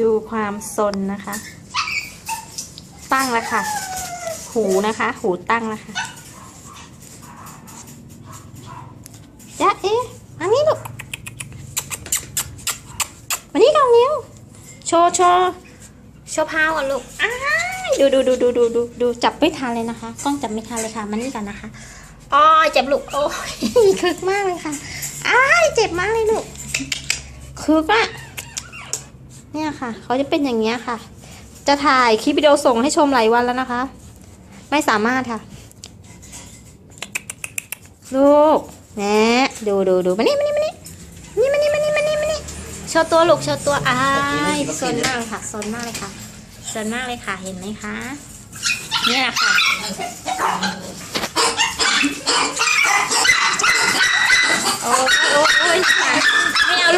ดูความซนนะคะ ตั้งแล้วค่ะ หูนะคะ หูตั้งแล้วค่ะจ๊ะเอ๊ะอันนี้ลูกวันนี้ก่อนเร็วโชว์โชว์โชว์พาวก่อนลูกอ้าดูดูดูดูดูดูดูจับไม่ทันเลยนะคะ กล้องจับไม่ทันเลยค่ะมันนี่กันนะคะอ้อเจ็บลูก โอ้ยคึกมากเลยค่ะอ้าเจ็บมากเลยลูกคึกอะ เนี่ยค่ะ เขาจะเป็นอย่างเงี้ยค่ะ จะถ่ายคลิปวิดีโอส่งให้ชมหลายวันแล้วนะคะ ไม่สามารถค่ะ ลูกแหนะดูดูดูมานี่มานี่มานี่นี่มานี่มานี่มานี่มานี่โชว์ตัวลูกโชว์ตัวอ้ายซนมากเลยค่ะซนมากเลยค่ะซนมากเลยค่ะเห็นไหมคะเนี่ยแหละค่ะโอ้ยโอ้ยโอ้ยค่ะไม่เอาลูกไม่ทา